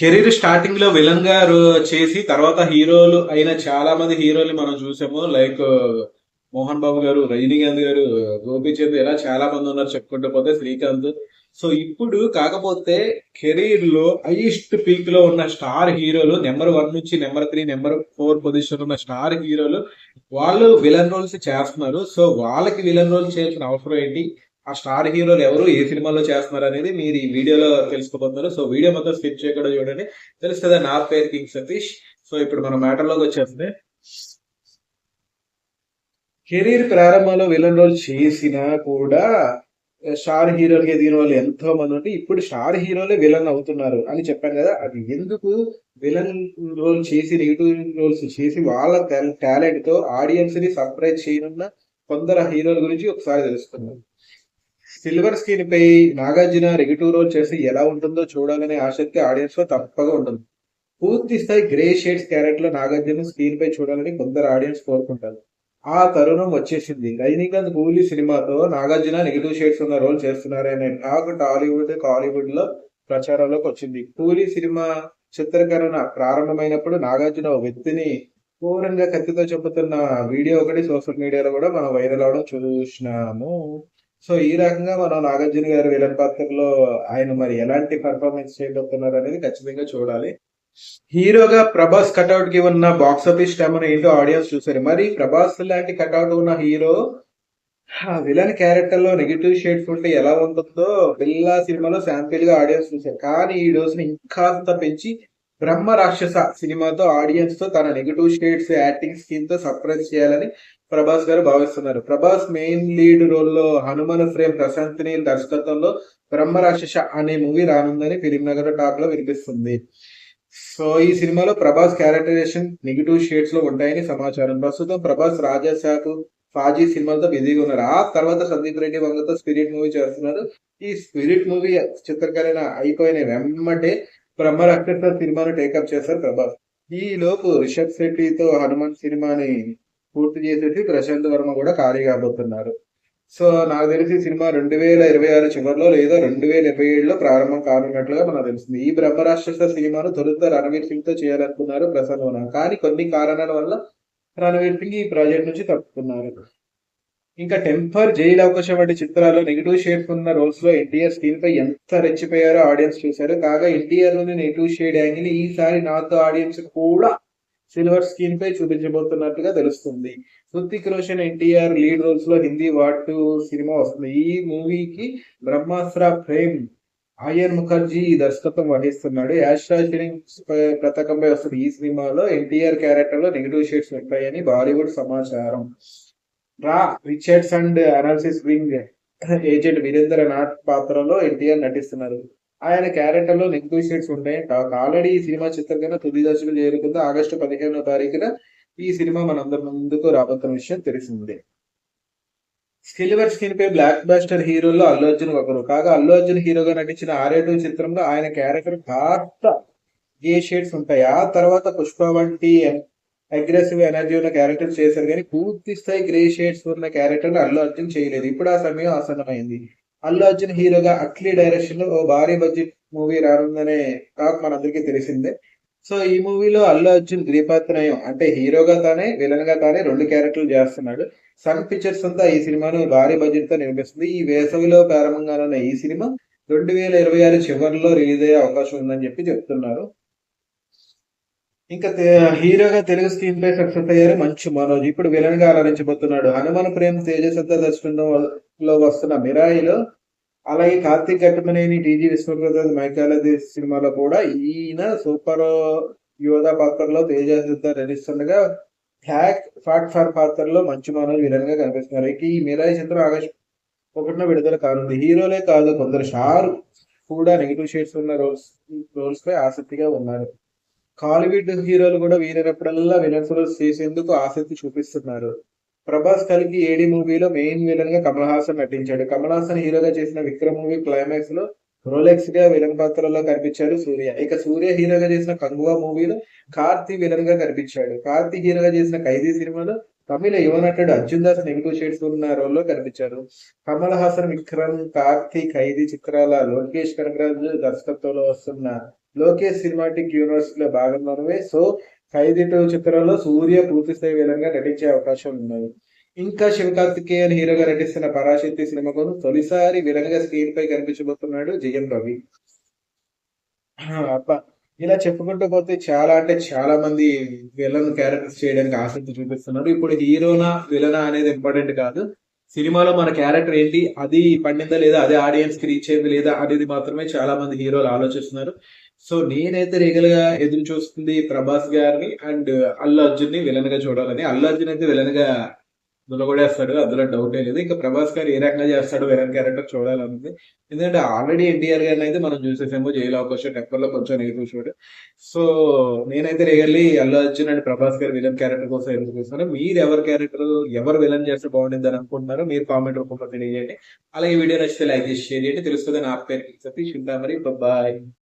Career స్టార్టింగ్లో విలన్గా చేసి తర్వాత హీరోలు అయిన చాలా మంది హీరోలు మనం చూసాము. లైక్ మోహన్ బాబు గారు రజనీకాంత్ గారు గోపీచంద్ ఇలా చాలా మంది ఉన్నారు చెప్పుకుంటూ పోతే శ్రీకాంత్. సో ఇప్పుడు కాకపోతే కెరీర్లో హైయెస్ట్ పీక్లో ఉన్న స్టార్ హీరోలు నెంబర్ వన్ నుంచి number three number four position ఉన్న స్టార్ హీరోలు వాళ్ళు విలన్ రోల్స్ చేస్తున్నారు. సో వాళ్ళకి విలన్ రోల్స్ చేయాల్సిన అవసరం ఏంటి? ఆ స్టార్ హీరోలు ఎవరు ఏ సినిమాలో చేస్తున్నారు అనేది మీరు ఈ వీడియోలో తెలుసుకోబోతున్నారు. సో వీడియో మొత్తం స్కిప్ చేయకుండా చూడండి. తెలుస్తుందా నా పేరు కింగ్ సతీష్. సో ఇప్పుడు మనం మ్యాటర్లోకి వచ్చేస్తుంది కెరీర్ ప్రారంభంలో విలన్ రోల్ చేసినా కూడా స్టార్ హీరోలకి ఎదిగిన వాళ్ళు ఎంతో మంది ఉంటే ఇప్పుడు స్టార్ హీరోలే విలన్ అవుతున్నారు అని చెప్పాను కదా. అది ఎందుకు విలన్ రోల్ చేసి నెగిటివ్ రోల్స్ చేసి వాళ్ళ టాలెంట్తో ఆడియన్స్ని సర్ప్రైజ్ చేయనున్న కొందరు హీరోల గురించి ఒకసారి తెలుసుకుందాం. సిల్వర్ స్క్రీన్ పై నాగార్జున నెగిటివ్ రోల్ చేసి ఎలా ఉంటుందో చూడాలనే ఆసక్తి ఆడియన్స్లో తప్పగా ఉంటుంది. పూర్తి స్థాయి గ్రే షేడ్స్ క్యారెక్టర్లో నాగార్జున స్క్రీన్ పై చూడాలని కొందరు ఆడియన్స్ కోరుకుంటారు. ఆ తరుణం వచ్చేసింది. రజనీకాంత్ కూలీ సినిమాతో నాగార్జున నెగిటివ్ షేడ్స్ ఉన్న రోల్ చేస్తున్నారనే టాక్ టాలీవుడ్ కాలీవుడ్లో ప్రచారంలోకి వచ్చింది. కూలీ సినిమా చిత్రీకరణ ప్రారంభమైనప్పుడు నాగార్జున ఓ వ్యక్తిని పూర్ణంగా కత్తితో చెబుతున్న వీడియో ఒకటి సోషల్ మీడియాలో కూడా మనం వైరల్ అవడం చూసినాము. సో ఈ రకంగా మనం నాగార్జున గారి విలన్ పాత్రలో ఆయన మరి ఎలాంటి పర్ఫార్మెన్స్ చేయబోతున్నారు అనేది ఖచ్చితంగా చూడాలి. హీరోగా ప్రభాస్ కట్అవుట్కి ఉన్న బాక్స్ ఆఫీస్ స్టామర్ ఏంటో ఆడియన్స్ చూసారు మరి ప్రభాస్ లాంటి కట్అవుట్ ఉన్న హీరో విలన్ క్యారెక్టర్లో నెగిటివ్ షేడ్స్ ఉంటే ఎలా ఉంటుందో బిల్లా సినిమాలో శాంపిల్గా ఆడియన్స్ చూసారు కానీ ఈ డోస్ని ఇంకాంత పెంచి బ్రహ్మ రాక్షస సినిమాతో ఆడియన్స్తో తన నెగిటివ్ షేడ్స్ యాక్టింగ్ స్కీమ్తో సర్ప్రైజ్ చేయాలని ప్రభాస్ గారు భావిస్తున్నారు. ప్రభాస్ మెయిన్ లీడ్ రోల్లో హనుమాన్ ఫ్రేమ్ ప్రశాంత్ నీల్ దర్శకత్వంలో బ్రహ్మరాక్షస అనే మూవీ రానుందని ఫిలిం నగర్ టాక్లో వినిపిస్తుంది. సో ఈ సినిమాలో ప్రభాస్ క్యారెక్టరైజేషన్ నెగిటివ్ షేడ్స్లో ఉంటాయని సమాచారం. ప్రస్తుతం ప్రభాస్ రాజాసాకు ఫాజీ సినిమాలతో బిజీగా ఉన్నారు. ఆ తర్వాత సందీప్ రెడ్డి వంగతో స్పిరిట్ మూవీ చేస్తున్నారు. ఈ స్పిరిట్ మూవీ చిత్రీకరణ అయిపోయిన వెంబటే బ్రహ్మరాక్షస సినిమాను టేకప్ చేశారు ప్రభాస్. ఈ లోపు రిషబ్ శెట్టితో హనుమాన్ సినిమాని పూర్తి చేసేసి ప్రశాంత్ వర్మ కూడా ఖాళీ కాబోతున్నారు. సో నాకు తెలిసి ఈ సినిమా రెండు వేల ఇరవై ఆరు చివరిలో లేదా రెండు వేల ఇరవై ఏడులో ప్రారంభం కానున్నట్లుగా మనకు తెలిసింది ఈ బ్రహ్మరాక్షస సినిమాను తొలుత రణవీర్ సింగ్తో చేయాలనుకున్నారు ప్రసన్న వన కానీ కొన్ని కారణాల వల్ల రణవీర్ సింగ్ ఈ ప్రాజెక్ట్ నుంచి తప్పుకున్నారు. ఇంకా టెంపర్ జైలు అవకాశం వంటి చిత్రాల్లో నెగిటివ్ షేడ్స్ ఉన్న రోల్స్లో ఎన్టీఆర్ స్క్రీన్ పై ఎంత రెచ్చిపోయారో ఆడియన్స్ చూశారు. కాగా ఎన్టీఆర్లోని నెగిటివ్ షేడ్ యాంగిల్ ఈసారి నాతో ఆడియన్స్ కూడా సిల్వర్ స్క్రీన్ పై చూపించబోతున్నట్టుగా తెలుస్తుంది. హృతిక్ రోషన్ ఎన్టీఆర్ లీడ్ రోల్స్లో హిందీ వాటు సినిమా వస్తుంది. ఈ మూవీకి బ్రహ్మాస్త్ర ప్రేమ్ ఆయన్ ముఖర్జీ దర్శకత్వం వహిస్తున్నాడు. యాష్రాజ్ ఫిలిమ్స్ పథకంపై వస్తున్న ఈ సినిమాలో ఎన్టీఆర్ క్యారెక్టర్లో నెగిటివ్ షేడ్స్ ఉంటాయని బాలీవుడ్ సమాచారం. రా research and analysis wing agent Veerendranath పాత్రలో ఎన్టీఆర్ నటిస్తున్నారు. ఆయన క్యారెక్టర్లో ఉంటాయి షేడ్స్ ఆల్రెడీ ఈ సినిమా చిత్రీకరణ తుది దశకు చేరుకుంది. ఆగస్టు పదిహేనో తారీఖున ఈ సినిమా మనందరి ముందుకు రాబోతున్న విషయం తెలిసిందే. సిల్వర్ స్క్రీన్ పై బ్లాక్ బాస్టర్ హీరోల్లో అల్లు అర్జున్ ఒకరు. కాగా అల్లు అర్జున్ హీరోగా నటించిన ఆర్ఏ చిత్రంలో ఆయన క్యారెక్టర్ కాస్త గే షేడ్స్ ఉంటాయి. ఆ తర్వాత పుష్ప వంటి అగ్రెసివ్ ఎనర్జీ ఉన్న క్యారెక్టర్ చేశారు. కానీ పూర్తి స్థాయి గ్రే షేడ్స్ ఉన్న క్యారెక్టర్ అల్లు అర్జున్ చేయలేదు. ఇప్పుడు ఆ సమయం ఆసన్నమైంది. అల్లు అర్జున్ హీరోగా అట్లీ డైరెక్షన్లో ఓ భారీ బడ్జెట్ మూవీ రానుందనే టాక్ మనందరికీ తెలిసిందే. సో ఈ మూవీలో అల్లు అర్జున్ ద్విపాత్రయం అంటే హీరోగా తానే విలన్గా తానే రెండు క్యారెక్టర్లు చేస్తున్నాడు. సన్ పిక్చర్స్ అంతా ఈ సినిమాను భారీ బడ్జెట్తో నిర్మిస్తుంది. ఈ వేసవిలో ప్రారంభంగానున్న ఈ సినిమా రెండు వేల ఇరవై ఆరు చివరిలో రిలీజ్ అయ్యే అవకాశం ఉందని చెప్పి చెప్తున్నారు. ఇంకా హీరోగా తెలుగు స్క్రీన్ పై సక్సెస్ అయ్యారు మంచు మనోజ్. ఇప్పుడు విలన్గా ఆలోచించబోతున్నాడు హనుమాన్ ప్రేమ్ తేజసత్త దర్శకంలో వస్తున్న మిరాయిలో అలాగే కార్తీక్ ఘట్టమనేని టీజీ విశ్వప్రసాద్ మైకాలజీ సినిమాలో కూడా ఈయన సూపర్ యోధా పాత్రలో తేజసత్త నటిస్తుండగా హ్యాక్ ఫాట్ ఫార్ పాత్రలో మంచి మనోజ్ విలన్గా కనిపిస్తున్నారు. ఇక ఈ మిరాయి చిత్రం ఆగస్టు ఒకటిన విడుదల కానుంది. హీరోలే కాదు కొందరు షారు కూడా నెగిటివ్ షేడ్స్ ఉన్న రోల్స్ రోల్స్ పై ఆసక్తిగా ఉన్నారు. కాలీవుడ్ హీరోలు కూడా వీలైనప్పుడల్లా విలన్స్ రోల్స్ చేసేందుకు ఆసక్తి చూపిస్తున్నారు. ప్రభాస్ కలిగి ఏడి మూవీలో మెయిన్ విలన్గా కమల్ హాసన్ నటించాడు. కమల్ హాసన్ హీరోగా చేసిన విక్రమ్ మూవీ క్లైమాక్స్లో రోలెక్స్గా విలన్ పాత్రలో కనిపించాడు సూర్య. ఇక సూర్య హీరోగా చేసిన కంగువా మూవీలో కార్తీ విలన్గా కనిపించాడు. కార్తీ హీరోగా చేసిన ఖైదీ సినిమాలో తమిళ యువ నటుడు అర్జున్ దాస్ నెగిటివ్ షేడ్స్ ఉన్న రోల్లో కనిపించారు. కమల్ హాసన్ విక్రమ్ కార్తీ ఖైదీ చిత్రాల లోకేష్ కనగరాజు దర్శకత్వంలో వస్తున్న లోకేష్ సినిమాటిక్ యూనివర్స్లో భాగంగానే సో ఖైదీ టూ చిత్రంలో సూర్య పూర్తిస్థాయి విధంగా నటించే అవకాశం ఉన్నది. ఇంకా శివకార్తికేయన్ హీరోగా నటిస్తున్న పరాశక్తి సినిమా కోసం తొలిసారి విలన్ స్క్రీన్ పై కనిపించబోతున్నాడు జయం రవి. అబ్బా ఇలా చెప్పుకుంటూ పోతే చాలా అంటే చాలా మంది విలన్ క్యారెక్టర్స్ చేయడానికి ఆసక్తి చూపిస్తున్నారు. ఇప్పుడు హీరోనా విలనా అనేది ఇంపార్టెంట్ కాదు. సినిమాలో మన క్యారెక్టర్ ఏంటి? అది పండిందా లేదా? అదే ఆడియన్స్కి రీచ్ అయింది లేదా అనేది మాత్రమే చాలా మంది హీరోలు ఆలోచిస్తున్నారు. సో నేనైతే రియల్గా ఎదురు చూస్తుంది ప్రభాస్ గారిని అండ్ అల్లు అర్జున్ని విలన్గా చూడాలని. అల్లు అర్జున్ అయితే విలన్గా దులగొడేస్తాడు అందులో డౌటే లేదు. ఇంకా ప్రభాస్ గారు ఏ రకంగా చేస్తాడు విలన్ క్యారెక్టర్ చూడాలనుంది. ఎందుకంటే ఆల్రెడీ ఎన్టీఆర్ గారిని అయితే మనం చూసేసాము జైలు అవకాశం టెంపర్లో కొంచెం నెగిటివ్ చూడు. సో నేనైతే really Allu Arjun and Prabhas garu villain character కోసం ఎదురు చూస్తాను? మీరు ఎవరి క్యారెక్టర్ ఎవరు విలన్ చేస్తే బాగుంటుంది అని అనుకుంటున్నారో మీరు కామెంట్ రూపంలో తెలియజేయండి. అలాగే వీడియో నచ్చితే లైక్ చేసి షేర్ చేయండి. తెలుస్తుంది నా పేరు సతీష్ ఉంటా మరి. బాయ్